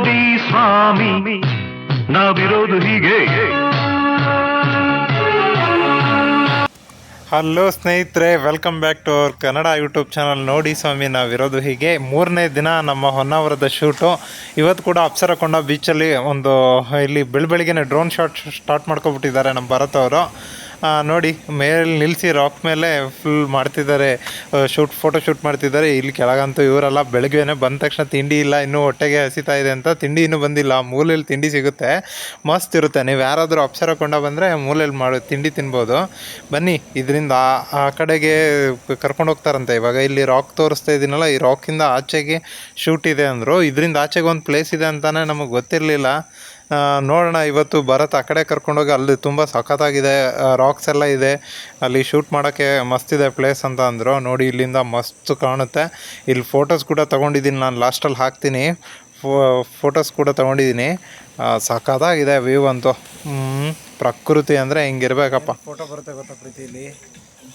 ನೋಡಿ ಸ್ವಾಮಿ ನಾವಿರೋದು ಹೀಗೆ. ಹಲೋ ಸ್ನೇಹಿತರೆ welcome back to our Kannada YouTube channel ನೋಡಿ ಸ್ವಾಮಿ ನಾವಿರೋದು ಹೀಗೆ. ಮೂರನೇ ದಿನ ನಮ್ಮ ಹೊನ್ನಾವರದ ಶೂಟು ಇವತ್ತು ಕೂಡ ಅಪ್ಸರಕೊಂಡ ಬೀಚಲ್ಲಿ ಒಂದು ಇಲ್ಲಿ ಬೆಳ ಬೆಳಿಗ್ಗೆನೆ ಡ್ರೋನ್ ಶಾಟ್ ಸ್ಟಾರ್ಟ್ ಮಾಡ್ಕೊಬಿಟ್ಟಿದ್ದಾರೆ ನಮ್ಮ ಭರತ್ ಅವರು. ನೋಡಿ, ಮೇಲೆ ನಿಲ್ಲಿಸಿ ರಾಕ್ ಮೇಲೆ ಫುಲ್ ಮಾಡ್ತಿದ್ದಾರೆ. ಶೂಟ್ ಫೋಟೋ ಶೂಟ್ ಮಾಡ್ತಿದ್ದಾರೆ. ಇಲ್ಲಿ ಕೆಳಗಂತೂ ಇವರೆಲ್ಲ ಬೆಳಗ್ಗೆನೆ ಬಂದ ತಕ್ಷಣ ತಿಂಡಿ ಇಲ್ಲ, ಇನ್ನೂ ಹೊಟ್ಟೆಗೆ ಹಸಿತಾ ಇದೆ ಅಂತ ತಿಂಡಿ ಇನ್ನೂ ಬಂದಿಲ್ಲ. ಮೂಲೆಯಲ್ಲಿ ತಿಂಡಿ ಸಿಗುತ್ತೆ. ಮಸ್ತ್ ಇರುತ್ತೆ. ನೀವು ಯಾರಾದರೂ ಅಪ್ಸರ ಕೊಂಡ ಬಂದರೆ ಮೂಲೆಯಲ್ಲಿ ಮಾಡೋ, ತಿಂಡಿ ತಿನ್ಬೋದು. ಬನ್ನಿ, ಇದರಿಂದ ಆ- ಕಡೆಗೆ ಕರ್ಕೊಂಡು ಹೋಗ್ತಾರಂತೆ. ಇವಾಗ ಇಲ್ಲಿ ರಾಕ್ ತೋರಿಸ್ತಾ ಇದ್ದೀನಲ್ಲ ಈ ರಾಕಿಂದ ಆಚೆಗೆ ಶೂಟ್ ಇದೆ ಅಂದರು. ಇದರಿಂದ ಆಚೆಗೆ ಒಂದು ಪ್ಲೇಸ್ ಇದೆ ಅಂತಲೇ ನಮಗೆ ಗೊತ್ತಿರಲಿಲ್ಲ. ನೋಡೋಣ, ಇವತ್ತು ಭರತ್ ಆ ಕಡೆ ಕರ್ಕೊಂಡೋಗಿ ಅಲ್ಲಿ ತುಂಬ ಸಖತ್ತಾಗಿದೆ ರಾಕ್ಸ್ ಎಲ್ಲ ಇದೆ. ಅಲ್ಲಿ ಶೂಟ್ ಮಾಡೋಕ್ಕೆ ಮಸ್ತಿದೆ ಪ್ಲೇಸ್ ಅಂತ ಅಂದರು. ನೋಡಿ, ಇಲ್ಲಿಂದ ಮಸ್ತ್ ಕಾಣುತ್ತೆ. ಇಲ್ಲಿ ಫೋಟೋಸ್ ಕೂಡ ತೊಗೊಂಡಿದ್ದೀನಿ ನಾನು ಲಾಸ್ಟಲ್ಲಿ ಹಾಕ್ತೀನಿ. ಫೋಟೋಸ್ ಕೂಡ ತೊಗೊಂಡಿದ್ದೀನಿ. ಸಖತ್ತಾಗಿದೆ ವ್ಯೂ ಅಂತೂ. ಪ್ರಕೃತಿ ಅಂದರೆ ಹಿಂಗಿರ್ಬೇಕಪ್ಪ. ಫೋಟೋ ಬರುತ್ತೆ ಗೊತ್ತಾ ಪ್ರೀತಿ ಇಲ್ಲಿ?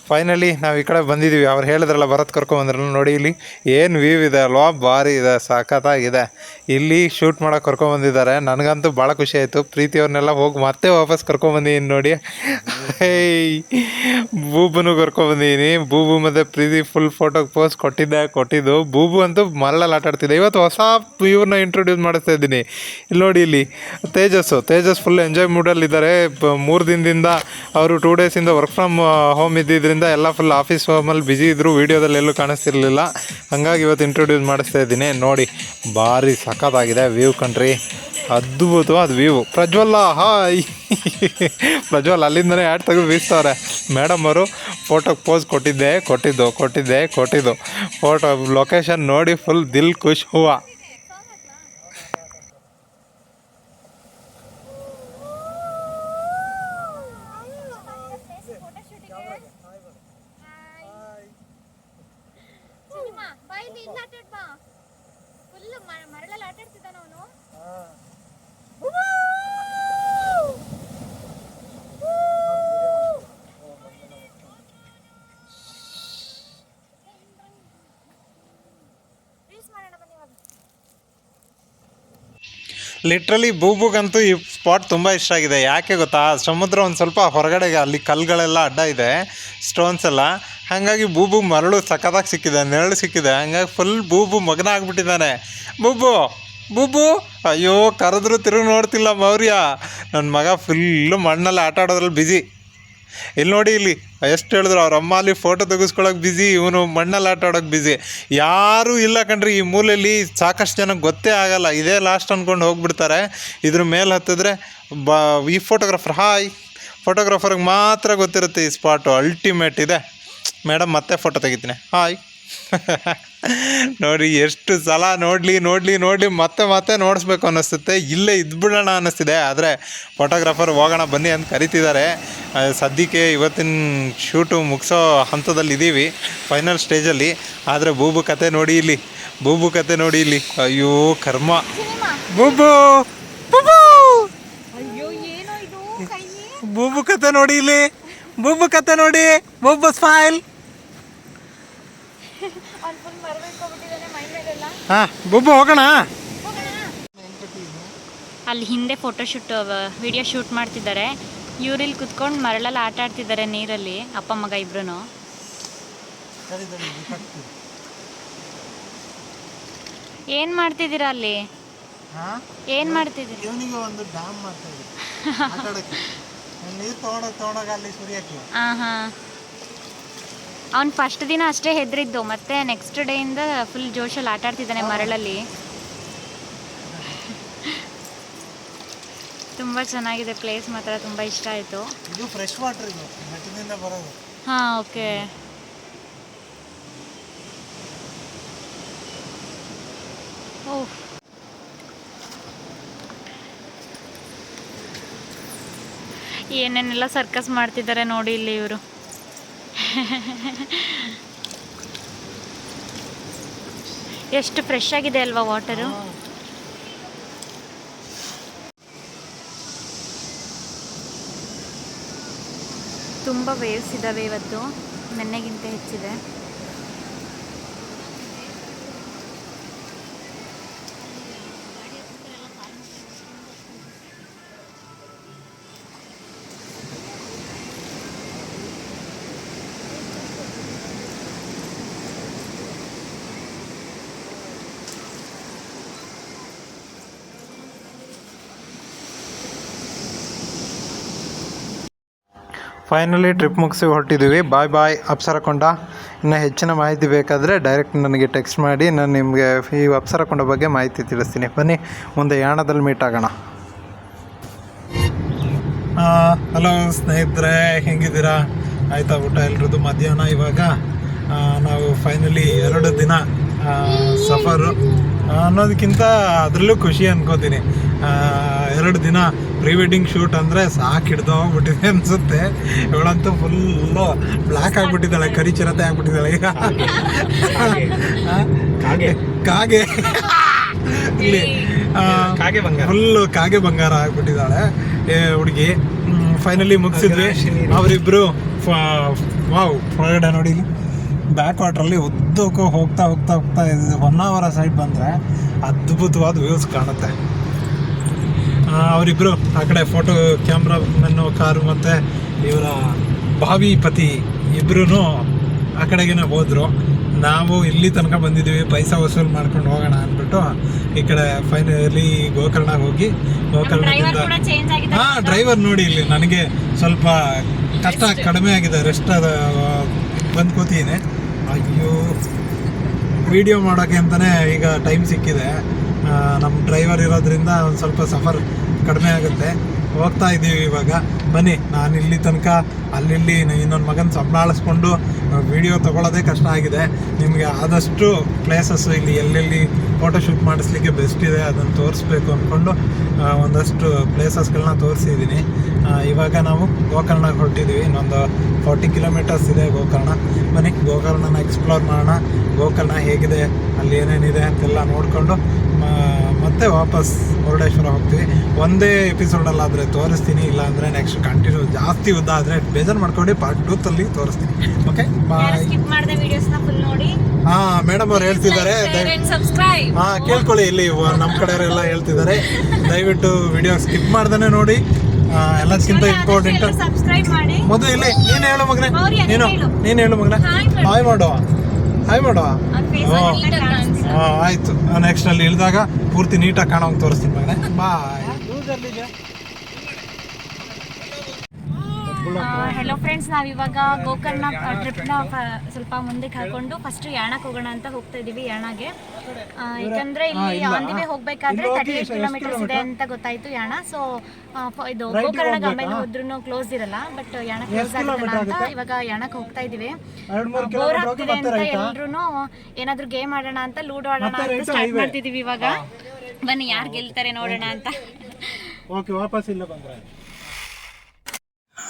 ಫೈನಲಿ ನಾವು ಈ ಕಡೆ ಬಂದಿದ್ದೀವಿ ಅವ್ರು ಹೇಳಿದ್ರಲ್ಲ, ಭರತ್ ಕರ್ಕೊಂಬಂದ್ರಲ್ಲ ನೋಡಿ ಇಲ್ಲಿ. ಏನು ವ್ಯೂ ಇದೆ ಅಲ್ವಾ ಭಾರಿ ಇದೆ, ಸಖತ್ತಾಗಿದೆ. ಇಲ್ಲಿ ಶೂಟ್ ಮಾಡೋಕೆ ಕರ್ಕೊಂಬಂದಿದ್ದಾರೆ ನನಗಂತೂ ಭಾಳ ಖುಷಿ ಆಯಿತು. ಪ್ರೀತಿ ಅವ್ರನ್ನೆಲ್ಲ ಹೋಗಿ ಮತ್ತೆ ವಾಪಸ್ ಕರ್ಕೊಂಬಂದಿದ್ದೀನಿ ನೋಡಿ. ಏಯ್, ಬೂಬುನು ಕರ್ಕೊಂಬಂದಿದ್ದೀನಿ ಬೂಬು ಮತ್ತು ಪ್ರೀತಿ ಫುಲ್ ಫೋಟೋಗೆ ಪೋಸ್ ಕೊಟ್ಟಿದ್ದೆ, ಕೊಟ್ಟಿದ್ದು. ಬೂಬು ಅಂತೂ ಮರಳಲ್ಲಿ ಆಟಾಡ್ತಿದ್ದೆ. ಇವತ್ತು ಹೊಸ ಇವ್ರನ್ನ ಇಂಟ್ರೊಡ್ಯೂಸ್ ಮಾಡಿಸ್ತಾ ಇದ್ದೀನಿ. ಇಲ್ಲಿ ನೋಡಿ ಇಲ್ಲಿ, ತೇಜಸ್ಸು. ತೇಜಸ್ ಫುಲ್ ಎಂಜಾಯ್ ಮೂಡಲ್ಲಿದ್ದಾರೆ ಮೂರು ದಿನದಿಂದ ಅವರು ಟೂ ಡೇಸಿಂದ ವರ್ಕ್ ಫ್ರಮ್ ಹೋಮ್ ಇದ್ದಿದ್ದರಿಂದ ಎಲ್ಲ ಫುಲ್ ಆಫೀಸ್ ಹೋಮಲ್ಲಿ ಬ್ಯುಸಿ ಇದ್ದರು ವೀಡಿಯೋದಲ್ಲಿ ಎಲ್ಲೂ ಕಾಣಿಸ್ತಿರ್ಲಿಲ್ಲ. ಹಾಗಾಗಿ ಇವತ್ತು ಇಂಟ್ರೊಡ್ಯೂಸ್ ಮಾಡಿಸ್ತಾ ಇದ್ದೀನಿ. ನೋಡಿ, ಭಾರಿ ಸಖತ್ತಾಗಿದೆ ವ್ಯೂ ಕಂಟ್ರಿ ಅದ್ಭುತವಾದ ವ್ಯೂ ಪ್ರಜ್ವಲ್ಲ, ಹಾಯ್. ಪ್ರಜ್ವಲ್ ಅಲ್ಲಿಂದನೇ ಆ್ಯಡ್ ತೆಗೆದು ಬೀಸ್ತವ್ರೆ. ಮೇಡಮ್ ಅವರು ಫೋಟೋಗೆ ಪೋಸ್ ಕೊಟ್ಟಿದ್ದೆ, ಕೊಟ್ಟಿದ್ದು ಕೊಟ್ಟಿದ್ದೆ, ಕೊಟ್ಟಿದ್ದು. ಫೋಟೋ ಲೊಕೇಶನ್ ನೋಡಿ ಫುಲ್ ದಿಲ್ ಖುಷ್ ಹೂವ ಸಿನಿಮಾ ಬಾ ಇಲ್ಲಿ ಇಲ್ಲ ಆಟಾಡ್ ಬಾ ಫುಲ್ ಮರಳಲ್ಲಿ ಆಟಾಡ್ತಿದ್ದಾನ ಅವನು. ರೀಲ್ಸ್ ಮಾಡೋಣ ಬನ್ನಿ ಇವಾಗ. ಲಿಟ್ರಲಿ ಬೂಬುಗಂತೂ ಈ ಸ್ಪಾಟ್ ತುಂಬ ಇಷ್ಟ ಆಗಿದೆ. ಯಾಕೆ ಗೊತ್ತಾ? ಸಮುದ್ರ ಒಂದು ಸ್ವಲ್ಪ ಹೊರಗಡೆಗೆ ಅಲ್ಲಿ ಕಲ್ಲುಗಳೆಲ್ಲ ಅಡ್ಡ ಇದೆ ಸ್ಟೋನ್ಸ್ ಎಲ್ಲ. ಹಾಗಾಗಿ ಬೂಬು ಮರಳು ಸಖತ್ತಾಗಿ ಸಿಕ್ಕಿದೆ, ನೆರಳು ಸಿಕ್ಕಿದೆ. ಹಂಗಾಗಿ ಫುಲ್ ಬೂಬು ಮಗನ ಆಗ್ಬಿಟ್ಟಿದ್ದಾನೆ ಬೂಬು ಬೂಬು, ಅಯ್ಯೋ, ಕರೆದ್ರು ತಿರುಗಿ ನೋಡ್ತಿಲ್ಲ ಮೌರ್ಯ. ನನ್ನ ಮಗ ಫುಲ್ಲು ಮಣ್ಣಲ್ಲಿ ಆಟ ಆಡೋದ್ರಲ್ಲಿ ಬ್ಯುಸಿ ಇಲ್ಲಿ ನೋಡಿ ಇಲ್ಲಿ, ಎಷ್ಟು ಹೇಳಿದ್ರು ಅವ್ರ ಅಮ್ಮ ಅಲ್ಲಿ ಫೋಟೋ ತೆಗೆಸ್ಕೊಳಕ್ಕೆ ಬ್ಯುಸಿ ಇವನು ಮಣ್ಣಲ್ಲಿ ಆಟ ಆಡೋಕ್ಕೆ ಬ್ಯುಸಿ ಯಾರೂ ಇಲ್ಲ ಕಣ್ರಿ, ಈ ಮೂಲೆಯಲ್ಲಿ ಸಾಕಷ್ಟು ಜನಕ್ಕೆ ಗೊತ್ತೇ ಆಗಲ್ಲ. ಇದೇ ಲಾಸ್ಟ್ ಅಂದ್ಕೊಂಡು ಹೋಗ್ಬಿಡ್ತಾರೆ. ಇದ್ರ ಮೇಲೆ ಹತ್ತಿದ್ರೆ ಬ, ಈ ಫೋಟೋಗ್ರಾಫರ್ ಹಾಯ್ ಫೋಟೋಗ್ರಾಫರ್ಗೆ ಮಾತ್ರ ಗೊತ್ತಿರುತ್ತೆ ಈ ಸ್ಪಾಟು ಅಲ್ಟಿಮೇಟ್ ಇದೆ. ಮೇಡಮ್ ಮತ್ತೆ ಫೋಟೋ ತೆಗಿತೀನಿ. ಹಾಯ್ ನೋಡಿ ಎಷ್ಟು ಸಲ ನೋಡಲಿ ನೋಡಲಿ ನೋಡಲಿ ಮತ್ತೆ ಮತ್ತೆ ನೋಡಿಸ್ಬೇಕು ಅನ್ನಿಸುತ್ತೆ. ಇಲ್ಲೇ ಇದ್ಬಿಡೋಣ ಅನ್ನಿಸ್ತಿದೆ. ಆದರೆ ಫೋಟೋಗ್ರಾಫರ್ ಹೋಗೋಣ ಬನ್ನಿ ಅಂತ ಕರಿತಿದ್ದಾರೆ. ಸದ್ಯಕ್ಕೆ ಇವತ್ತಿನ ಶೂಟು ಮುಗಿಸೋ ಹಂತದಲ್ಲಿ ಇದ್ದೀವಿ ಫೈನಲ್ ಸ್ಟೇಜಲ್ಲಿ ಆದರೆ ಬೂಬು ಕತೆ ನೋಡಿ ಇಲ್ಲಿ. ಬೂಬು ಕತೆ ನೋಡಿ ಇಲ್ಲಿ. ಅಯ್ಯೋ ಕರ್ಮ. ಬೂಬು! ಬೂಬು! ಕತೆ ನೋಡಿ ಇಲ್ಲಿ. ಬೂಬು ಕತೆ ನೋಡಿ. ಬೂಬು ಸ್ಮೈಲ್ ಅವ್ನು ಫುಲ್ ಮರಬೇಕು ಮೈ ಮೇಲೆಲ್ಲ ಹಾಂ ಬೂಬು ಹೋಗೋಣ? ಅಲ್ಲಿ ಹಿಂದೆ ಫೋಟೋ ಶೂಟ್ ವಿಡಿಯೋ ಶೂಟ್ ಮಾಡ್ತಿದ್ದಾರೆ. ಇವ್ರಿಲ್ಲಿ ಕುತ್ಕೊಂಡು ಮರಳಲ್ಲಿ ಆಟ ಆಡ್ತಿದ್ದಾರೆ ನೀರಲ್ಲಿ ಅಪ್ಪ ಮಗ ಇಬ್ರು ಏನ್ ಮಾಡ್ತಿದ್ದೀರಾ ಅಲ್ಲಿ? ಏನ್ ಏನು ಮಾಡ್ತಿದ್ದೀರಾ? ಇವನಿಗೆ ಒಂದು ಡ್ಯಾಮ್ ಮಾಡ್ತಾ ಇದ್ದೀವಿ ನೀರು ತೊಗೊಂಡೋಗಿ ತೊಗೊಂಡೋಗಿ ಅಲ್ಲಿ ಸುರಿಯೋಕ್ಕೆ. ಹಾಂ ಹಾಂ ಅವ್ನು ಫಸ್ಟ್ ದಿನ ಅಷ್ಟೇ ಹೆದರಿದ್ದು ಮತ್ತೆ ನೆಕ್ಸ್ಟ್ ಡೇಯಿಂದ ಫುಲ್ ಜೋಶಲ್ಲಿ ಆಟ ಆಡ್ತಿದ್ದಾನೆ ಮರಳಲ್ಲಿ. ತುಂಬ ಚೆನ್ನಾಗಿದೆ ಪ್ಲೇಸ್ ಮಾತ್ರ ತುಂಬ ಇಷ್ಟ ಆಯಿತು. ಇದು ಫ್ರೆಶ್ ವಾಟರ್ ಇದು ಬೆಟ್ಟದಿಂದ ಬರೋದು. ಹಾಂ ಓಕೆ ಓಹ್. ಏನೇನೆಲ್ಲ ಸರ್ಕಸ್ ಮಾಡ್ತಿದ್ದಾರೆ ನೋಡಿ ಇಲ್ಲಿ ಇವರು. ಎಷ್ಟು ಫ್ರೆಶ್ ಆಗಿದೆ ಅಲ್ವಾ ವಾಟರು ತುಂಬ ವೇವ್ಸ್ ಇದ್ದಾವೆ ಇವತ್ತು. ನೆನ್ನೆಗಿಂತ ಹೆಚ್ಚಿದೆ. ಫೈನಲಿ ಟ್ರಿಪ್ ಮುಗಿಸಿ ಹೊರಟಿದ್ದೀವಿ. ಬಾಯ್ ಬಾಯ್ ಅಪ್ಸರಕೊಂಡ. ಇನ್ನು ಹೆಚ್ಚಿನ ಮಾಹಿತಿ ಬೇಕಾದರೆ ಡೈರೆಕ್ಟ್ ನನಗೆ ಟೆಕ್ಸ್ಟ್ ಮಾಡಿ ನಾನು ನಿಮಗೆ ಈ ಅಪ್ಸರಕೊಂಡ ಬಗ್ಗೆ ಮಾಹಿತಿ ತಿಳಿಸ್ತೀನಿ. ಬನ್ನಿ, ಮುಂದೆ ಯಾಣದಲ್ಲಿ ಮೀಟ್ ಆಗೋಣ. ಹಲೋ ಸ್ನೇಹಿತರೆ, ಹೆಂಗಿದ್ದೀರಾ? ಆಯ್ತಾ ಊಟ ಎಲ್ರದ್ದು? ಮಧ್ಯಾಹ್ನ ಇವಾಗ ನಾವು ಫೈನಲಿ ಎರಡು ದಿನ ಸಫರು. ಅನ್ನೋದಕ್ಕಿಂತ ಅದರಲ್ಲೂ ಖುಷಿ ಅನ್ಕೋತೀನಿ. ಎರಡು ದಿನ ಪ್ರೀ ವೆಡ್ಡಿಂಗ್ ಶೂಟ್ ಅಂದರೆ ಸಾಕು ಹಿಡ್ದೋಗ್ಬಿಟ್ಟಿದೆ ಅನಿಸುತ್ತೆ. ಇವಳಂತೂ ಫುಲ್ಲು ಬ್ಲ್ಯಾಕ್ ಆಗಿಬಿಟ್ಟಿದ್ದಾಳೆ ಕರಿ ಚಿರತೆ ಆಗ್ಬಿಟ್ಟಿದ್ದಾಳೆ. ಈಗ ಕಾಗೆ. ಕಾಗೆ ಇಲ್ಲಿ ಕಾಗೆ ಬಂಗಾರ. ಫುಲ್ಲು ಕಾಗೆ ಬಂಗಾರ ಆಗ್ಬಿಟ್ಟಿದ್ದಾಳೆ. ಏ ಹುಡುಗಿ. ಫೈನಲಿ ಮುಗಿಸಿದ್ವಿ. ಅವರಿಬ್ರು ವಾವ್ ಹೊರಗಡೆ ನೋಡಿ ಬ್ಯಾಕ್ ವಾಟ್ರಲ್ಲಿ ಉದ್ದಕ್ಕೂ ಹೋಗ್ತಾ ಹೋಗ್ತಾ ಹೋಗ್ತಾ ಒನ್ ಅವರ ಸೈಡ್ ಬಂದರೆ ಅದ್ಭುತವಾದ ವ್ಯೂಸ್ ಕಾಣುತ್ತೆ. ಅವರಿಬ್ಬರು ಅವರಿಬ್ರು ಆ ಕಡೆ ಫೋಟೋ ಕ್ಯಾಮ್ರಾ ಮೆನ್ನು ಕಾರು ಮತ್ತು ಇವರ ಭಾವಿ ಪತಿ ಇಬ್ಬರೂ ಆ ಕಡೆಗೇನೆ ಹೋದರು. ನಾವು ಇಲ್ಲಿ ತನಕ ಬಂದಿದ್ದೀವಿ ಪೈಸಾ ವಸೂಲು ಮಾಡ್ಕೊಂಡು ಹೋಗೋಣ ಅಂದ್ಬಿಟ್ಟು ಈ ಕಡೆ ಫೈನಲಿ ಗೋಕರ್ಣ ಹೋಗಿ ಗೋಕರ್ಣದಿಂದ ಹಾಂ ಡ್ರೈವರ್ ನೋಡಿ ಇಲ್ಲಿ ನನಗೆ ಸ್ವಲ್ಪ ಕಷ್ಟ ಕಡಿಮೆ ಆಗಿದೆ ರೆಸ್ಟ್ ಅದ ಬಂದು ಕೂತೀನಿ ಅಯ್ಯೋ ವಿಡಿಯೋ ಮಾಡೋಕ್ಕೆ ಅಂತಲೇ ಈಗ ಟೈಮ್ ಸಿಕ್ಕಿದೆ. ನಮ್ಮ ಡ್ರೈವರ್ ಇರೋದ್ರಿಂದ ಒಂದು ಸ್ವಲ್ಪ ಸಫರ್ ಕಡಿಮೆ ಆಗುತ್ತೆ. ಹೋಗ್ತಾ ಇದ್ದೀವಿ ಇವಾಗ. ಬನ್ನಿ ನಾನು ಇಲ್ಲಿ ತನಕ ಅಲ್ಲಿಲ್ಲಿ ಇನ್ನೊಂದು ಮಗನ ಸಂಭಾಳಿಸ್ಕೊಂಡು ವಿಡಿಯೋ ತೊಗೊಳೋದೇ ಕಷ್ಟ ಆಗಿದೆ. ನಿಮಗೆ ಆದಷ್ಟು ಪ್ಲೇಸಸ್ ಇಲ್ಲಿ ಎಲ್ಲೆಲ್ಲಿ ಫೋಟೋಶೂಟ್ ಮಾಡಿಸ್ಲಿಕ್ಕೆ ಬೆಸ್ಟ್ ಇದೆ, ಅದನ್ನು ತೋರಿಸ್ಬೇಕು ಅಂದ್ಕೊಂಡು ಒಂದಷ್ಟು ಪ್ಲೇಸಸ್ಗಳನ್ನ ತೋರಿಸಿದ್ದೀನಿ ಇವಾಗ ನಾವು ಗೋಕರ್ಣಕ್ಕೆ ಹೊರಟಿದ್ದೀವಿ ಇನ್ನೊಂದು ಫಾರ್ಟಿ ಕಿಲೋಮೀಟರ್ಸ್ ಇದೆ ಗೋಕರ್ಣ. ಬನ್ನಿ, ಗೋಕರ್ಣನ ಎಕ್ಸ್ಪ್ಲೋರ್ ಮಾಡೋಣ. ಗೋಕರ್ಣ ಹೇಗಿದೆ, ಅಲ್ಲಿ ಏನೇನಿದೆ ಅಂತೆಲ್ಲ ನೋಡಿಕೊಂಡು ಮತ್ತೆ ವಾಪಸ್ ಮುರುಡೇಶ್ವರ ಹೋಗ್ತೀವಿ. ಒಂದೇ ಎಪಿಸೋಡಲ್ಲಾದರೆ ತೋರಿಸ್ತೀನಿ ಇಲ್ಲಾಂದರೆ ನೆಕ್ಸ್ಟ್ ಕಂಟಿನ್ಯೂ ಜಾಸ್ತಿ ಉದ್ದ ಆದರೆ ಬೇಜಾರು ಮಾಡ್ಕೊಂಡು ಪಾರ್ಟ್ ಟೂತಲ್ಲಿ ತೋರಿಸ್ತೀನಿ. ಓಕೆ ಬಾಯ್ ಹಾಂ ಮೇಡಮ್ ಅವ್ರು ಹೇಳ್ತಿದ್ದಾರೆ ಹಾಂ ಕೇಳ್ಕೊಳ್ಳಿ ಇಲ್ಲಿ ನಮ್ಮ ಕಡೆಯವರೆಲ್ಲ ಹೇಳ್ತಿದ್ದಾರೆ. ದಯವಿಟ್ಟು ವಿಡಿಯೋ ಸ್ಕಿಪ್ ಮಾಡ್ದೇ ನೋಡಿ. ಎಲ್ಲದಕ್ಕಿಂತ ಇಂಪಾರ್ಟೆಂಟ್ ಮೊದಲು ಇಲ್ಲಿ ನೀನು ಹೇಳು ಮಗನೇ. ನೀನ್ ನೀನು ಹೇಳು. ಮಗನೇ. ಹಾಯ್ ಮಾಡುವ ಹಾಯ್ ಮಾಡುವ ಆಯಿತು. ನೆಕ್ಸ್ಟ್ ಅಲ್ಲಿ ಇಳಿದಾಗ ಪೂರ್ತಿ ನೀಟಾಗಿ ಕಾಣೋಂಗೆ ತೋರಿಸ್ತೀನಿ ಮಗನೇ. ಬಾಯ್ ಹೆಲೋ ಫ್ರೆಂಡ್ಸ್ ನಾವು ಇವಾಗ ಗೋಕರ್ಣ ಟ್ರಿಪ್ನ ಸ್ವಲ್ಪ ಮುಂದೆ ಹಾಕೊಂಡು ಫಸ್ಟ್ ಯಾಣಕ್ಕೆ ಹೋಗೋಣ ಅಂತ ಹೋಗ್ತಾ ಇದೀವಿ ಯಾಣಗೆ. ಯಾಕಂದ್ರೆ ಇಲ್ಲಿ ಆನ್ ದಿ ವೇ ಹೋಗ್ಬೇಕಾದ್ರೆ ತರ್ಟಿ ಏಟ್ ಕಿಲೋಮೀಟರ್ಸ್ ಇದೆ ಅಂತ ಗೊತ್ತಾಯ್ತು ಯಾಣ. ಸೊ ಇದು ಗೋಕರ್ಣ ಆಮೇಲೆ ಹೋದ್ರೂ ಕ್ಲೋಸ್ ಇರಲ್ಲ ಬಟ್ ಯಾಣ ಕ್ಲೋಸ್ ಆಗುತ್ತಲ್ಲ ಅಂತ ಇವಾಗ ಯಾಣಕ್ಕೆ ಹೋಗ್ತಾ ಇದೀವಿ. ಬೋರ್ ಆಗ್ತಿದೆ ಅಂತ ಎಲ್ರು ಏನಾದ್ರು ಗೇಮ್ ಆಡೋಣ ಅಂತ ಲೂಡೋ ಆಡೋಣ ಅಂತ ಸ್ಟಾರ್ಟ್ ಮಾಡ್ತಿದೀವಿ ಇವಾಗ. ಬನ್ನಿ ಯಾರು ಗೆಲ್ತಾರೆ ನೋಡೋಣ ಅಂತ. ಓಕೆ ವಾಪಸ್ ಇಲ್ಲ ಬಂದ್ರೆ.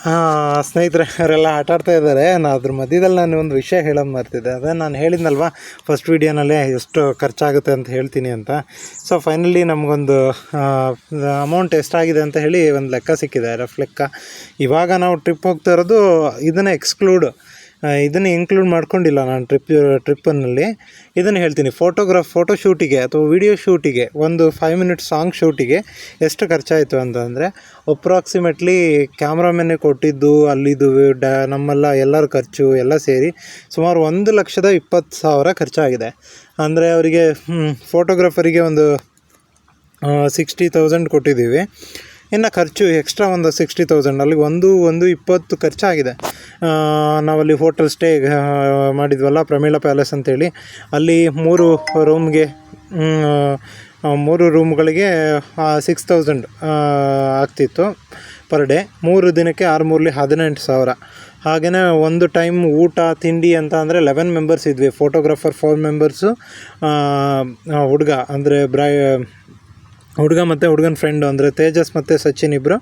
ಹಾಂ, ಸ್ನೇಹಿತರೆ, ಅವರೆಲ್ಲ ಆಟ ಆಡ್ತಾ ಇದ್ದಾರೆ. ನಾನು ಅದ್ರ ಮಧ್ಯದಲ್ಲಿ ನಾನು ಒಂದು ವಿಷಯ ಹೇಳೋದು ಮಾಡ್ತಿದ್ದೆ ಅದೇ ನಾನು ಹೇಳಿದ್ನಲ್ವ ಫಸ್ಟ್ ವೀಡಿಯೋನಲ್ಲೇ ಎಷ್ಟು ಖರ್ಚಾಗುತ್ತೆ ಅಂತ ಹೇಳ್ತೀನಿ ಅಂತ. ಸೊ ಫೈನಲಿ ನಮಗೊಂದು ಅಮೌಂಟ್ ಎಷ್ಟಾಗಿದೆ ಅಂತ ಹೇಳಿ ಒಂದು ಲೆಕ್ಕ ಸಿಕ್ಕಿದೆ ರಫ್ ಲೆಕ್ಕ. ಇವಾಗ ನಾವು ಟ್ರಿಪ್ ಹೋಗ್ತಾ ಇರೋದು ಇದನ್ನು ಎಕ್ಸ್ಕ್ಲೂಡ್ ಇದನ್ನು ಇನ್ಕ್ಲೂಡ್ ಮಾಡ್ಕೊಂಡಿಲ್ಲ ನಾನು ಟ್ರಿಪ್ ಟ್ರಿಪ್ಪನ್ನಲ್ಲಿ ಇದನ್ನು ಹೇಳ್ತೀನಿ ಫೋಟೋಗ್ರಾಫ್ ಫೋಟೋ ಶೂಟಿಗೆ ಅಥವಾ ವಿಡಿಯೋ ಶೂಟಿಗೆ ಒಂದು ಫೈವ್ ಮಿನಿಟ್ ಸಾಂಗ್ ಶೂಟಿಗೆ ಎಷ್ಟು ಖರ್ಚಾಯಿತು ಅಂತಂದರೆ ಅಪ್ರಾಕ್ಸಿಮೇಟ್ಲಿ ಕ್ಯಾಮ್ರಾಮನ್ನೇ ಕೊಟ್ಟಿದ್ದು ಅಲ್ಲಿದ್ದು ಡ, ನಮ್ಮೆಲ್ಲ, ಎಲ್ಲರ ಖರ್ಚು, ಎಲ್ಲ ಸೇರಿ ಸುಮಾರು ಒಂದು ಲಕ್ಷದ ಇಪ್ಪತ್ತು ಸಾವಿರ ಖರ್ಚಾಗಿದೆ. ಅಂದರೆ ಅವರಿಗೆ ಫೋಟೋಗ್ರಾಫರಿಗೆ ಒಂದು ಸಿಕ್ಸ್ಟಿ ತೌಸಂಡ್ ಕೊಟ್ಟಿದ್ದೀವಿ. ಇನ್ನು ಖರ್ಚು ಎಕ್ಸ್ಟ್ರಾ ಒಂದು ಸಿಕ್ಸ್ಟಿ ತೌಸಂಡ್ ಅಲ್ಲಿ ಒಂದು ಒಂದು ಇಪ್ಪತ್ತು ಖರ್ಚಾಗಿದೆ. ನಾವಲ್ಲಿ ಹೋಟೆಲ್ ಸ್ಟೇ ಮಾಡಿದ್ವಲ್ಲ ಪ್ರಮೀಳಾ ಪ್ಯಾಲೇಸ್ ಅಂತೇಳಿ. ಅಲ್ಲಿ ಮೂರು ರೂಮ್ಗೆ ಮೂರು ರೂಮ್ಗಳಿಗೆ ಸಿಕ್ಸ್ ತೌಸಂಡ್ ಆಗ್ತಿತ್ತು ಪರ್ ಡೇ ಮೂರು ದಿನಕ್ಕೆ ಆರು ಮೂರಲಿ ಹದಿನೆಂಟು ಸಾವಿರ. ಹಾಗೆಯೇ ಒಂದು ಟೈಮ್ ಊಟ, ತಿಂಡಿ ಅಂತ ಅಂದರೆ ಲೆವೆನ್ ಮೆಂಬರ್ಸ್ ಇದ್ವಿ. ಫೋಟೋಗ್ರಾಫರ್ ಫೋರ್ ಮೆಂಬರ್ಸು ಹುಡುಗ ಅಂದರೆ ಬ್ರೈ ಹುಡುಗ ಮತ್ತು ಹುಡುಗನ ಫ್ರೆಂಡು ಅಂದರೆ ತೇಜಸ್ ಮತ್ತು ಸಚಿನ್ ಇಬ್ಬರು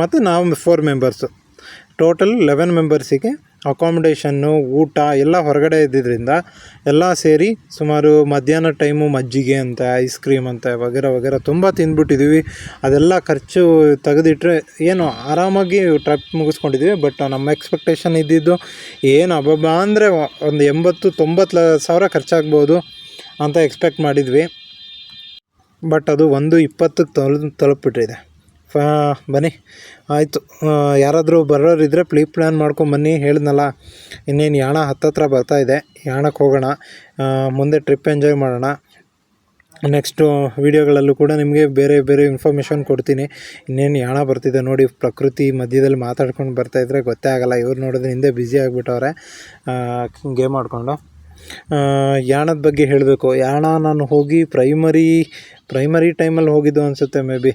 ಮತ್ತು ನಾವು ಫೋರ್ ಮೆಂಬರ್ಸು ಟೋಟಲ್ ಲೆವೆನ್ ಮೆಂಬರ್ಸಿಗೆ ಅಕಾಮಿಡೇಷನ್ನು ಊಟ ಎಲ್ಲ ಹೊರಗಡೆ ಇದ್ದಿದ್ದರಿಂದ ಎಲ್ಲ ಸೇರಿ ಸುಮಾರು ಮಧ್ಯಾಹ್ನ ಟೈಮು ಮಜ್ಜಿಗೆ ಅಂತ ಐಸ್ ಕ್ರೀಮ್ ಅಂತ, ವಗೇರ ವಗೇರ ತುಂಬ ತಿಂದ್ಬಿಟ್ಟಿದ್ದೀವಿ ಅದೆಲ್ಲ ಖರ್ಚು ತೆಗೆದಿಟ್ಟರೆ ಏನು ಆರಾಮಾಗಿ ಟ್ರಿಪ್ ಮುಗಿಸ್ಕೊಂಡಿದ್ದೀವಿ ಬಟ್ ನಮ್ಮ ಎಕ್ಸ್ಪೆಕ್ಟೇಷನ್ ಇದ್ದಿದ್ದು ಏನು ಅಬ್ಬಬ್ಬ ಅಂದರೆ ಒಂದು ಎಂಬತ್ತು ತೊಂಬತ್ತು ಸಾವಿರ ಖರ್ಚಾಗ್ಬೋದು ಅಂತ ಎಕ್ಸ್ಪೆಕ್ಟ್ ಮಾಡಿದ್ವಿ. ಬಟ್ ಅದು ಒಂದು ಇಪ್ಪತ್ತಕ್ಕೆ ತಲು, ತಲುಪಿಬಿಟ್ಟಿದೆ. ಫ, ಬನ್ನಿ. ಆಯಿತು. ಯಾರಾದರೂ ಬರೋರಿದ್ದರೆ ಪ್ಲೀ ಪ್ಲ್ಯಾನ್ ಮಾಡ್ಕೊಂಡು ಬನ್ನಿ. ಹೇಳಿದ್ನಲ್ಲ, ಇನ್ನೇನು ಯಾಣ ಹತ್ತತ್ರ ಬರ್ತಾ ಇದೆ. ಯಾಣಕ್ಕೆ ಹೋಗೋಣ. ಮುಂದೆ ಟ್ರಿಪ್ ಎಂಜಾಯ್ ಮಾಡೋಣ. ನೆಕ್ಸ್ಟು ವೀಡಿಯೋಗಳಲ್ಲೂ ಕೂಡ ನಿಮಗೆ ಬೇರೆ ಬೇರೆ ಇನ್ಫಾರ್ಮೇಷನ್ ಕೊಡ್ತೀನಿ. ಇನ್ನೇನು ಯಾಣ ಬರ್ತಿದೆ ನೋಡಿ, ಪ್ರಕೃತಿ ಮಧ್ಯದಲ್ಲಿ ಮಾತಾಡ್ಕೊಂಡು ಬರ್ತಾಯಿದ್ರೆ ಗೊತ್ತೇ ಆಗಲ್ಲ. ಇವ್ರು ನೋಡಿದ್ರೆ ಹಿಂದೆ ಬ್ಯುಸಿ ಆಗಿಬಿಟ್ಟವ್ರೆ. ಗೇಮ್ ಆಡಿಕೊಂಡು. ಯಾಣದ ಬಗ್ಗೆ ಹೇಳಬೇಕು. ಯಾಣ ನಾನು ಹೋಗಿ ಪ್ರೈಮರಿ ಪ್ರೈಮರಿ ಟೈಮಲ್ಲಿ ಹೋಗಿದ್ದು ಅನಿಸುತ್ತೆ ಮೇ ಬಿ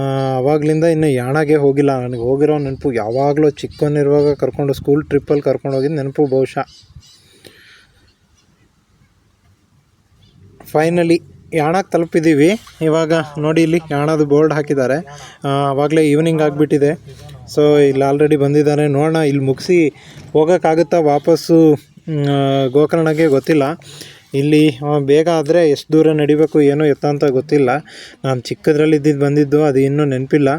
ಆವಾಗಲಿಂದ ಇನ್ನು ಯಾಣಾಗೆ ಹೋಗಿಲ್ಲ. ನನಗೆ ಹೋಗಿರೋ ನೆನಪು ಯಾವಾಗಲೂ ಚಿಕ್ಕವನಿರುವಾಗ ಕರ್ಕೊಂಡು ಸ್ಕೂಲ್ ಟ್ರಿಪ್ಪಲ್ಲಿ ಕರ್ಕೊಂಡು ಹೋಗಿದ್ದು ನೆನಪು ಬಹುಶಃ. ಫೈನಲಿ ಯಾಣಕ್ಕೆ ತಲುಪಿದ್ದೀವಿ ಇವಾಗ ನೋಡಿ ಇಲ್ಲಿ ಯಾಣದ ಬೋರ್ಡ್ ಹಾಕಿದ್ದಾರೆ. ಆವಾಗಲೇ ಈವ್ನಿಂಗ್ ಆಗಿಬಿಟ್ಟಿದೆ. ಸೊ ಇಲ್ಲಿ ಆಲ್ರೆಡಿ ಬಂದಿದ್ದಾರೆ. ನೋಡೋಣ, ಇಲ್ಲಿ ಮುಗಿಸಿ ಹೋಗೋಕ್ಕಾಗುತ್ತಾ ವಾಪಸ್ಸು ಗೋಕರ್ಣಕ್ಕೆ ಗೊತ್ತಿಲ್ಲ. ಇಲ್ಲಿ ಬೇಗ ಆದರೆ ಎಷ್ಟು ದೂರ ನಡಿಬೇಕು, ಏನೋ ಎತ್ತ ಅಂತ ಗೊತ್ತಿಲ್ಲ. ನಾನು ಚಿಕ್ಕದ್ರಲ್ಲಿ ಇದ್ದಿದ್ದು ಬಂದಿದ್ದು, ಅದು ಇನ್ನೂ ನೆನಪಿಲ್ಲ.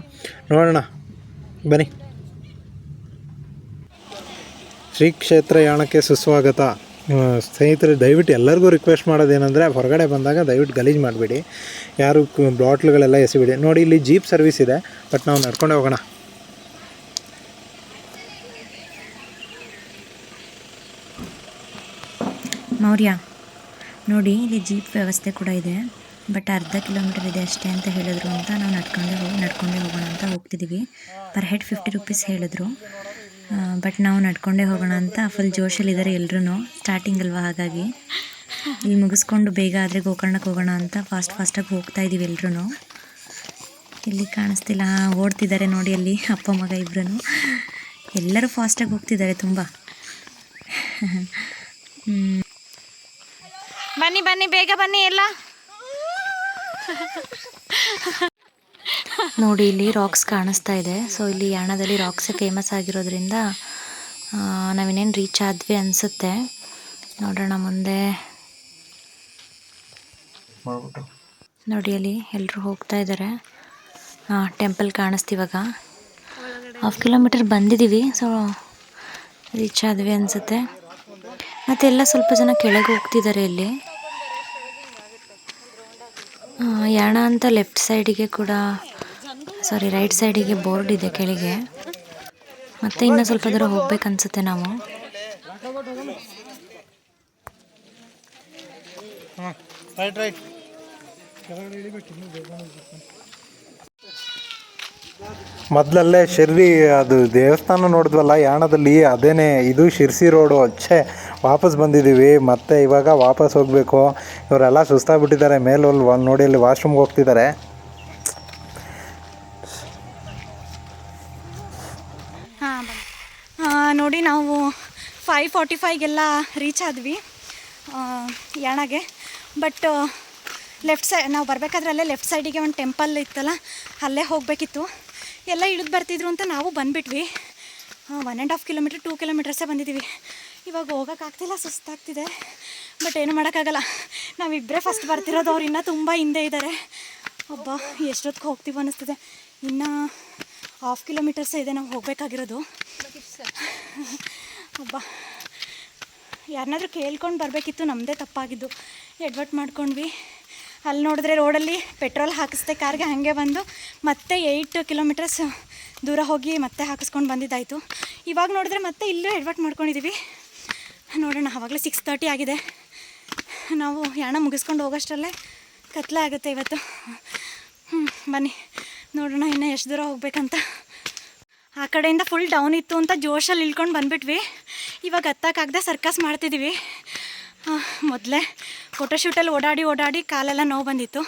ನೋಡೋಣ. ಬನ್ನಿ. ಶ್ರೀ ಕ್ಷೇತ್ರ ಯಾಣಕ್ಕೆ ಸುಸ್ವಾಗತ. ಸ್ನೇಹಿತರೆ, ದಯವಿಟ್ಟು ಎಲ್ಲರಿಗೂ ರಿಕ್ವೆಸ್ಟ್ ಮಾಡೋದೇನೆಂದರೆ, ಹೊರಗಡೆ ಬಂದಾಗ ದಯವಿಟ್ಟು ಗಲೀಜು ಮಾಡಬೇಡಿ. ಯಾರು ಬಾಟ್ಲುಗಳೆಲ್ಲ ಎಸಿಬಿಡಿ. ನೋಡಿ, ಇಲ್ಲಿ ಜೀಪ್ ಸರ್ವಿಸ್ ಇದೆ, ಬಟ್ ನಾವು ನಡ್ಕೊಂಡೆ ಹೋಗೋಣ. ಮೌರ್ಯ ನೋಡಿ, ಇಲ್ಲಿ ಜೀಪ್ ವ್ಯವಸ್ಥೆ ಕೂಡ ಇದೆ. ಬಟ್ ಅರ್ಧ ಕಿಲೋಮೀಟರ್ ಇದೆ ಅಷ್ಟೇ ಅಂತ ಹೇಳಿದ್ರು ಅಂತ ನಾವು ನಡ್ಕೊಂಡೇ ಹೋಗಿ ನಡ್ಕೊಂಡೇ ಹೋಗೋಣ ಅಂತ ಹೋಗ್ತಿದ್ದೀವಿ ಪರ್ ಹೆಡ್ ಫಿಫ್ಟಿ ರುಪೀಸ್ ಹೇಳಿದ್ರು. ಬಟ್ ನಾವು ನಡ್ಕೊಂಡೇ ಹೋಗೋಣ ಅಂತ ಫುಲ್ ಜೋಶಲ್ಲಿದ್ದಾರೆ ಎಲ್ಲರೂ ಸ್ಟಾರ್ಟಿಂಗ್ ಅಲ್ವಾ ಹಾಗಾಗಿ. ಇಲ್ಲಿ ಮುಗಿಸ್ಕೊಂಡು ಬೇಗ ಆದರೆ ಗೋಕರ್ಣಕ್ಕೆ ಹೋಗೋಣ ಅಂತ ಫಾಸ್ಟ್ ಫಾಸ್ಟಾಗಿ ಹೋಗ್ತಾ ಇದ್ದೀವಿ ಎಲ್ಲರೂ ಇಲ್ಲಿ ಕಾಣಿಸ್ತಿಲ್ಲ. ಓಡ್ತಿದ್ದಾರೆ ನೋಡಿ ಅಲ್ಲಿ ಅಪ್ಪ, ಮಗ ಇಬ್ಬರೂ ಎಲ್ಲರೂ ಫಾಸ್ಟಾಗಿ ಹೋಗ್ತಿದ್ದಾರೆ ತುಂಬ. ಬನ್ನಿ ಬನ್ನಿ ಬೇಗ ಬನ್ನಿ ಎಲ್ಲ. ನೋಡಿ ಇಲ್ಲಿ ರಾಕ್ಸ್ ಕಾಣಿಸ್ತಾ ಇದೆ. ಸೊ ಇಲ್ಲಿ ಯಾಣದಲ್ಲಿ ರಾಕ್ಸ್ ಫೇಮಸ್ ಆಗಿರೋದ್ರಿಂದ ಆ, ನಾವಿನ್ನೇನು ರೀಚ್ ಆದ್ವಿ ಅನಿಸುತ್ತೆ. ನೋಡೋಣ ಮುಂದೆ. ನೋಡಿ ಅಲ್ಲಿ ಎಲ್ಲರೂ ಹೋಗ್ತಾ ಇದ್ದಾರೆ ಹಾಂ ಟೆಂಪಲ್ ಕಾಣಿಸ್ತಿವಾಗ ಹಾಫ್ ಕಿಲೋಮೀಟರ್ ಬಂದಿದ್ದೀವಿ ಸೊ ರೀಚ್ ಆದ್ವಿ ಅನಿಸುತ್ತೆ. ಮತ್ತೆಲ್ಲ ಸ್ವಲ್ಪ ಜನ ಕೆಳಗೆ ಹೋಗ್ತಿದ್ದಾರೆ ಇಲ್ಲಿ. ಆ, ಯಾಣ ಅಂತ ಲೆಫ್ಟ್ ಸೈಡಿಗೆ ಕೂಡ ಸಾರಿ ರೈಟ್ ಸೈಡಿಗೆ ಬೋರ್ಡ್ ಇದೆ ಕೆಳಗೆ. ಮತ್ತೆ ಇನ್ನೂ ಸ್ವಲ್ಪ ದೂರ ಹೋಗ್ಬೇಕನ್ಸುತ್ತೆ ನಾವು. ರೈಟ್ ರೈಟ್ ಮೊದಲಲ್ಲೇ ಶಿರ್ಡಿ ಅದು ದೇವಸ್ಥಾನ ನೋಡಿದ್ವಲ್ಲ ಯಾಣದಲ್ಲಿ ಅದೇನೇ ಇದು ಶಿರ್ಸಿ ರೋಡು ಛೇ ವಾಪಸ್ ಬಂದಿದ್ದೀವಿ, ಮತ್ತೆ ಇವಾಗ ವಾಪಸ್ ಹೋಗಬೇಕು. ಇವರೆಲ್ಲ ಸುಸ್ತಾಗ್ಬಿಟ್ಟಿದ್ದಾರೆ ಮೇಲೆ ಒಂದು ನೋಡಿ ಅಲ್ಲಿ ವಾಶ್ರೂಮ್ಗೆ ಹೋಗ್ತಿದ್ದಾರೆ. ನೋಡಿ ನಾವು ಫೈವ್ ಫಾರ್ಟಿ ಫೈವ್ಗೆಲ್ಲ ರೀಚ್ ಆದ್ವಿ ಯಾಣಗೆ. ಬಟ್ ಲೆಫ್ಟ್ ಸೈ ನಾವು ಬರಬೇಕಾದ್ರೆ ಅಲ್ಲೇ ಲೆಫ್ಟ್ ಸೈಡಿಗೆ ಒಂದು ಟೆಂಪಲ್ ಇತ್ತಲ್ಲ, ಅಲ್ಲೇ ಹೋಗಬೇಕಿತ್ತು. ಎಲ್ಲ ಇಳಿದು ಬರ್ತಿದ್ರು ಅಂತ ನಾವು ಬಂದುಬಿಟ್ವಿ. One and half kilometre two ಕಿಲೋಮೀಟರ್ಸೇ ಬಂದಿದ್ದೀವಿ. ಇವಾಗ ಹೋಗೋಕ್ಕಾಗ್ತಿಲ್ಲ ಸುಸ್ತಾಗ್ತಿದೆ. ಬಟ್ ಏನು ಮಾಡೋಕ್ಕಾಗಲ್ಲ. ನಾವಿಬ್ಬರೇ ಫಸ್ಟ್ ಬರ್ತಿರೋದು, ಅವ್ರು ಇನ್ನೂ ತುಂಬ ಹಿಂದೆ ಇದ್ದಾರೆ ಒಬ್ಬ ಎಷ್ಟೊತ್ತಿಗೆ ಹೋಗ್ತೀವಿ ಅನ್ನಿಸ್ತಿದೆ. ಇನ್ನು ಹಾಫ್ ಕಿಲೋಮೀಟರ್ಸೇ ಇದೆ, ನಾವು ಹೋಗಬೇಕಾಗಿರೋದು. ಒಬ್ಬ ಯಾರನ್ನಾದ್ರೂ ಕೇಳ್ಕೊಂಡು ಬರಬೇಕಿತ್ತು ನಮ್ಮದೇ ತಪ್ಪಾಗಿದ್ದು. ಎಡ್ವರ್ಟ್ ಮಾಡ್ಕೊಂಡ್ವಿ. ಅಲ್ಲಿ ನೋಡಿದ್ರೆ ರೋಡಲ್ಲಿ ಪೆಟ್ರೋಲ್ ಹಾಕಿಸ್ದೆ ಕಾರ್ಗೆ ಹಾಗೆ ಬಂದು ಮತ್ತೆ ಏಯ್ಟ್ ಕಿಲೋಮೀಟರ್ಸ್ ದೂರ ಹೋಗಿ ಮತ್ತೆ ಹಾಕಿಸ್ಕೊಂಡು ಬಂದಿದ್ದಾಯಿತು. ಇವಾಗ ನೋಡಿದ್ರೆ ಮತ್ತೆ ಇಲ್ಲೂ ಎಡ್ವರ್ಟ್ ಮಾಡ್ಕೊಂಡಿದ್ದೀವಿ ನೋಡೋಣ ಆವಾಗಲೇ ಸಿಕ್ಸ್ ತರ್ಟಿ ಆಗಿದೆ. ನಾವು ಯಾಣ ಮುಗಿಸ್ಕೊಂಡು ಹೋಗೋಷ್ಟರಲ್ಲೇ ಕತ್ಲೆ ಆಗುತ್ತೆ ಇವತ್ತು. ಹ್ಞೂ ಬನ್ನಿ. ನೋಡೋಣ ಇನ್ನು ಎಷ್ಟು ದೂರ ಹೋಗ್ಬೇಕಂತ. ಆ ಕಡೆಯಿಂದ ಫುಲ್ ಡೌನ್ ಇತ್ತು ಅಂತ ಜೋಶಲ್ಲಿ ಇಳ್ಕೊಂಡು ಬಂದ್ಬಿಟ್ವಿ. ಇವಾಗ ಹತ್ತಕ್ಕಾಗದೆ ಸರ್ಕಸ್ ಮಾಡ್ತಿದ್ದೀವಿ ಮೊದಲೇ ಫೋಟೋಶೂಟಲ್ಲಿ ಓಡಾಡಿ ಓಡಾಡಿ ಕಾಲೆಲ್ಲ ನೋವು ಬಂದಿತ್ತು.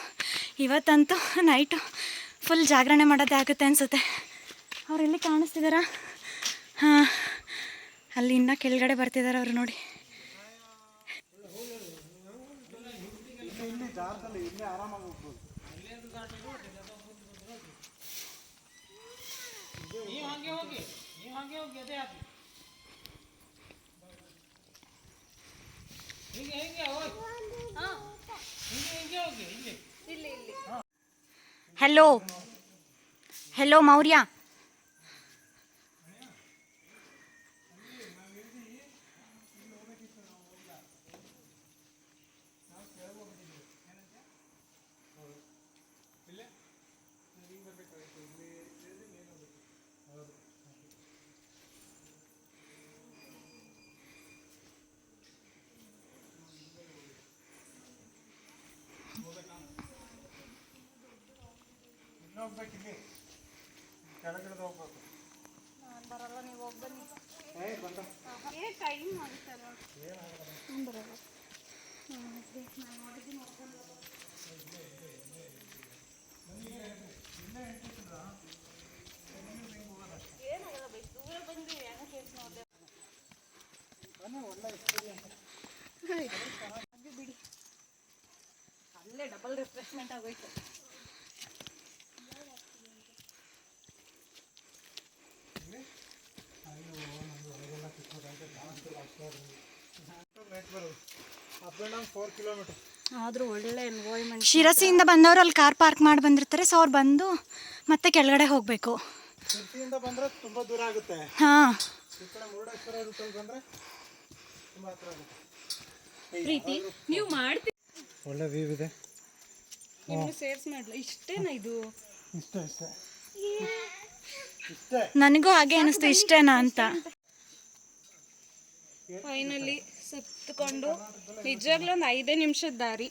ಇವತ್ತಂತೂ ನೈಟು ಫುಲ್ ಜಾಗರಣೆ ಮಾಡೋದೇ ಆಗುತ್ತೆ ಅನಿಸುತ್ತೆ. ಅವರೆಲ್ಲಿ ಕಾಣಿಸ್ತಿದಾರಾ? ಹಾಂ. ಅಲ್ಲಿ ಇನ್ನೂ ಕೆಳಗಡೆ ಬರ್ತಿದ್ದಾರೆ ಅವರು ನೋಡಿ. Hello hello Maurya. ಅಲ್ಲೇ ಡಬಲ್ ರಿಫ್ರೆಶ್ಮೆಂಟ್ ಆಗೋಯ್ತು up and down four kilometre ಆದರೂ ಒಳ್ಳೆ ಎನ್ವಾಯ್ಮೆಂಟ್ ಶಿರಸಿಯಿಂದ ಬಂದವರು ಅಲ್ಲಿ ಕಾರ್ ಪಾರ್ಕ್ ಮಾಡಿ ಬಂದಿರ್ತಾರೆ. ಸೊ ಅವ್ರು ಬಂದು ಮತ್ತೆ ಕೆಳಗಡೆ ಹೋಗಬೇಕು. ಶಿರಸಿಯಿಂದ ಬಂದರೆ ತುಂಬ ದೂರ ಆಗುತ್ತೆ. ಹಾಂ. ಈ ಕಡೆ ಮುರುಡೇಶ್ವರ ರೂಟಲ್ಲಿ ಬಂದರೆ ತುಂಬ ಹತ್ರ ಆಗುತ್ತೆ. ಪ್ರೀತಿ ನೀವು ಮಾಡ್ತೀವಿ ಒಳ್ಳೆ ವ್ಯೂ ಇದೆ. ನಿಮ್ಗೆ ಸೇರ್ಸ್ ಮಾಡಲ? ಇಷ್ಟೇನಾ ಇದು? ಇಷ್ಟ ಇಷ್ಟೇ. ನನಗೂ ಹಾಗೆ ಅನಿಸ್ತು ಇಷ್ಟೇನಾ ಅಂತ. ಫೈನಲಿ ಸುತ್ತಕೊಂಡು ನಿಜವಾಗ್ಲೂ ಒಂದು ಐದೇ ನಿಮಿಷದ ದಾರಿ.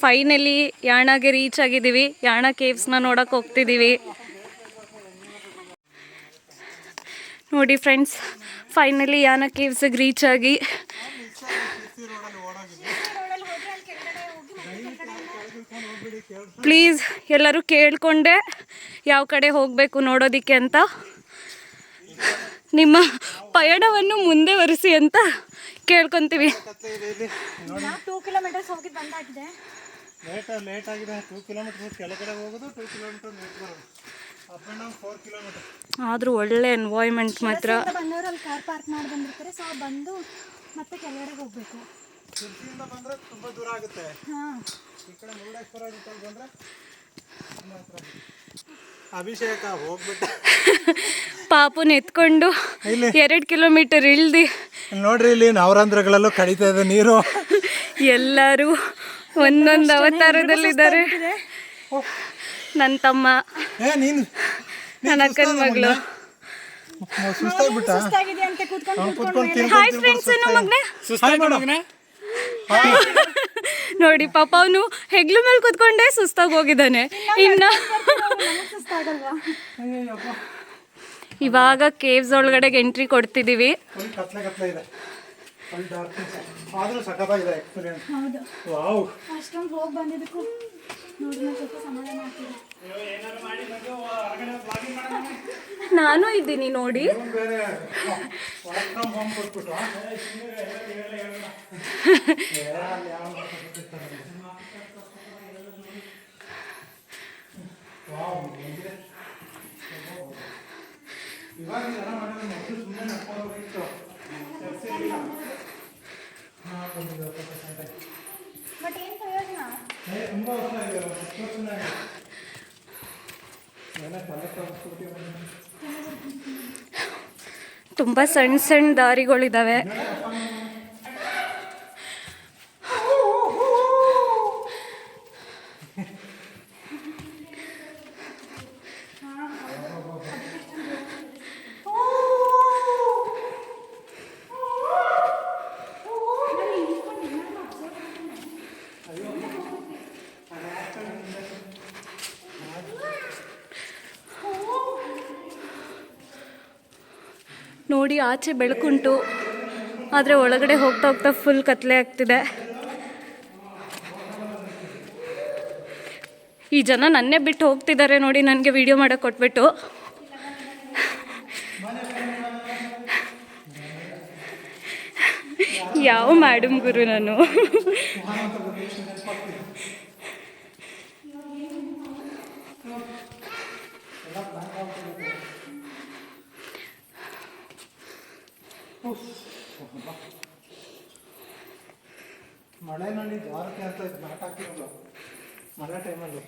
ಫೈನಲಿ ಯಾಣಗೆ ರೀಚ್ ಆಗಿದ್ದೀವಿ. ಯಾಣ ಕೇವ್ಸ್ನ ನೋಡಕ್ಕೆ ಹೋಗ್ತಿದ್ದೀವಿ. ನೋಡಿ ಫ್ರೆಂಡ್ಸ್ ಫೈನಲಿ ಯಾಣ ಕೇವ್ಸಿಗೆ ರೀಚ್ ಆಗಿ ಪ್ಲೀಸ್ ಎಲ್ಲರೂ ಕೇಳಿಕೊಂಡೆ ಯಾವ ಕಡೆ ಹೋಗಬೇಕು ನೋಡೋದಕ್ಕೆ ಅಂತ. ನಿಮ್ಮ ಪಯಣವನ್ನು ಮುಂದೆ ಒರೆಸಿ ಅಂತ ಕೇಳ್ಕೊತೀವಿ. ಆದ್ರೂ ಒಳ್ಳೆ ಎನ್ವಾಯ್ಮೆಂಟ್ ಮಾತ್ರ. ಬಂದು ಮತ್ತೆ ಕೆಳಗಡೆ ಹೋಗಬೇಕು. ತುಂಬ ದೂರ ಆಗುತ್ತೆ. ಅಭಿಷೇಕ ಹೋಗ್ಬಿಟ್ಟು. ಪಾಪುನ ಎತ್ಕೊಂಡು ಎರಡು ಕಿಲೋಮೀಟರ್ ಇಳ್ದಿ. ನೋಡ್ರಿ ಇಲ್ಲಿ ನವರಂಧ್ರಗಳಲ್ಲೂ ಕಡಿತಾ ಇದೆ ನೀರು. ಎಲ್ಲರೂ ಒಂದೊಂದು ಅವತಾರದಲ್ಲಿದ್ದಾರೆ. ನನ್ನ ತಮ್ಮ. ಏ ನೀನು ನನ್ನ ಅಕ್ಕನ ಮಗಳು ಸುಸ್ತಾಗ್ಬಿಟ್ಟ? ಕೂತ್ಕೊಂಡು ನೋಡಿ ಪಾಪ ಅವನು ಹೆಗ್ಲು ಮೇಲೆ ಕೂತ್ಕೊಂಡೆ ಸುಸ್ತಾಗಿ ಹೋಗಿದ್ದಾನೆ. ಇನ್ನ ಇವಾಗ ಕೇವ್ಸ್ ಒಳಗಡೆ ಎಂಟ್ರಿ ಕೊಡ್ತಿದ್ದೀವಿ ಫುಲ್ ಕತ್ಲೆ ಕತ್ಲೆ ಇದೆ. ಫುಲ್ ಡಾರ್ಕ್ನೆಸ್ ಆದರೂ ಸಖತ್ತಾಗಿದೆ ಎಕ್ಸ್ಪೀರಿಯನ್ಸ್ ಹೌದು. ವಾವ್ ಅಷ್ಟೊಂದು ಹೋಗಿ ಬಂದಿದ್ದಕ್ಕೂ ನೋಡಿ ನಾನು ಸ್ವಲ್ಪ ಸಮಾಧಾನ ಆಗ್ತಿದೆ ನಾನು ಇದ್ದೀನಿ ನೋಡಿ. ಪ್ರಯೋಜನ? ತುಂಬಾ ಸಣ್ಣ ಸಣ್ಣ ದಾರಿಗಳಿದ್ದಾವೆ ಆಚೆ ಬೆಳಕುಂಟು, ಆದರೆ ಒಳಗಡೆ ಹೋಗ್ತಾ ಹೋಗ್ತಾ ಫುಲ್ ಕತ್ಲೆ ಆಗ್ತಿದೆ. ಈ ಜನ ನನ್ನೇ ಬಿಟ್ಟು ಹೋಗ್ತಿದ್ದಾರೆ ನೋಡಿ, ನನಗೆ ವಿಡಿಯೋ ಮಾಡೋಕೆ ಕೊಟ್ಬಿಟ್ಟು. ಯಾವ ಮ್ಯಾಡಮ್ ಗುರು ನಾನು? ಮಳೆನಲ್ಲಿ ದ್ವಾರಕೆ ಅಂತ ಮ್ಯಾಟ್ ಹಾಕಿರಲ್ಲ ಮಳೆ ಟೈಮಲ್ಲಿ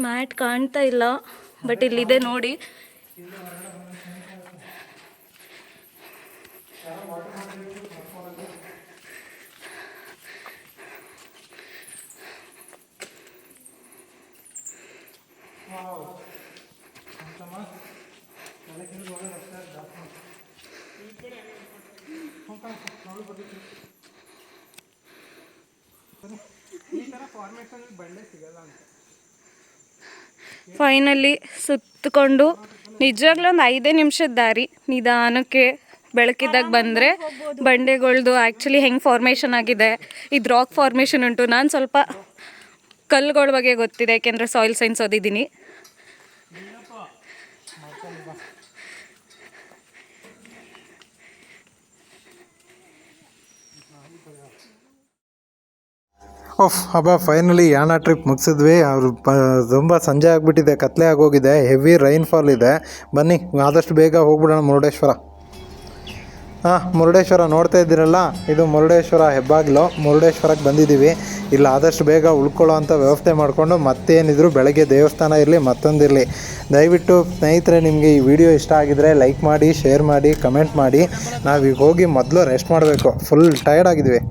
ಮ್ಯಾಟ್ ಕಾಣ್ತಾ ಇಲ್ಲ ಬಟ್ ಇಲ್ಲಿದೆ ನೋಡಿ. Wow. ಫೈನಲಿ ಸುತ್ತಕೊಂಡು ನಿಜವಾಗ್ಲೂ ಒಂದು ಐದೇ ನಿಮಿಷದ ದಾರಿ ನಿಧಾನಕ್ಕೆ ಬೆಳಕಿದ್ದಾಗ ಬಂದರೆ ಬಂಡೆಗಳ್ದು ಆ್ಯಕ್ಚುಲಿ ಹೆಂಗೆ ಫಾರ್ಮೇಷನ್ ಆಗಿದೆ, ಇದು ರಾಕ್ ಫಾರ್ಮೇಷನ್ ಉಂಟು. ನಾನು ಸ್ವಲ್ಪ ಕಲ್ಲುಗಳ ಬಗ್ಗೆ ಗೊತ್ತಿದೆ, ಯಾಕೆಂದರೆ ಸಾಯಿಲ್ ಸೈನ್ಸ್ ಓದಿದ್ದೀನಿ. ಓಫ್ ಹಬ್ಬ ಫೈನಲಿ ಯಾಣ ಟ್ರಿಪ್ ಮುಗಿಸಿದ್ವಿ. ಅವರು ತುಂಬ ಸಂಜೆ ಆಗಿಬಿಟ್ಟಿದೆ, ಕತ್ಲೆ ಆಗೋಗಿದೆ ಹೆವಿ ರೈನ್ಫಾಲ್ ಇದೆ. ಬನ್ನಿ, ಆದಷ್ಟು ಬೇಗ ಹೋಗ್ಬಿಡೋಣ ಮುರುಡೇಶ್ವರ. ಹಾಂ ಮುರುಡೇಶ್ವರ ನೋಡ್ತಾ ಇದ್ದೀರಲ್ಲ, ಇದು ಮುರುಡೇಶ್ವರ ಹೆಬ್ಬಾಗಿಲು. ಮುರುಡೇಶ್ವರಕ್ಕೆ ಬಂದಿದ್ದೀವಿ. ಇಲ್ಲಿ ಆದಷ್ಟು ಬೇಗ ಉಳ್ಕೊಳ್ಳೋ ಅಂಥ ವ್ಯವಸ್ಥೆ ಮಾಡಿಕೊಂಡು ಮತ್ತೇನಿದ್ರು ಬೆಳಗ್ಗೆ ದೇವಸ್ಥಾನ ಇರಲಿ ಮತ್ತೊಂದಿರಲಿ ದಯವಿಟ್ಟು ಸ್ನೇಹಿತರೆ, ನಿಮಗೆ ಈ ವಿಡಿಯೋ ಇಷ್ಟ ಆಗಿದರೆ ಲೈಕ್ ಮಾಡಿ ಶೇರ್ ಮಾಡಿ ಕಮೆಂಟ್ ಮಾಡಿ. ನಾವೀಗ ಹೋಗಿ ಮೊದಲು ರೆಸ್ಟ್ ಮಾಡಬೇಕು. ಫುಲ್ ಟಯರ್ಡ್ ಆಗಿದ್ದೀವಿ